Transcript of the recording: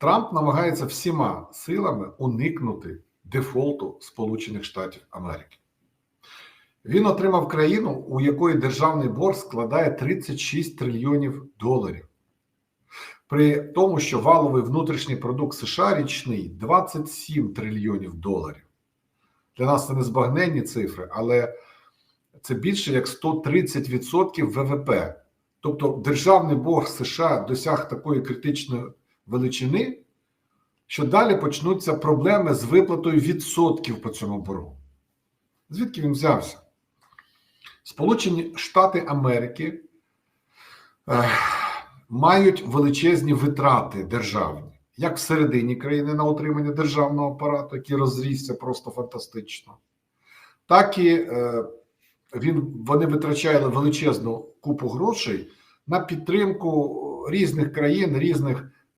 Трамп намагається всіма силами уникнути дефолту Сполучених Штатів Америки. Він отримав країну, у якої державний борг складає 36 трильйонів доларів. При тому, що валовий внутрішній продукт США річний 27 трильйонів доларів. Для нас це не збагненні цифри, але це більше як 130% ВВП. Тобто державний борг США досяг такої критичної величини, що далі почнуться проблеми з виплатою відсотків по цьому боргу. Звідки він взявся? Сполучені Штати Америки е, мають величезні витрати державні, як всередині країни на утримання державного апарату, який розрісся просто фантастично, так і е, він, вони витрачали величезну купу грошей на підтримку різних країн, різних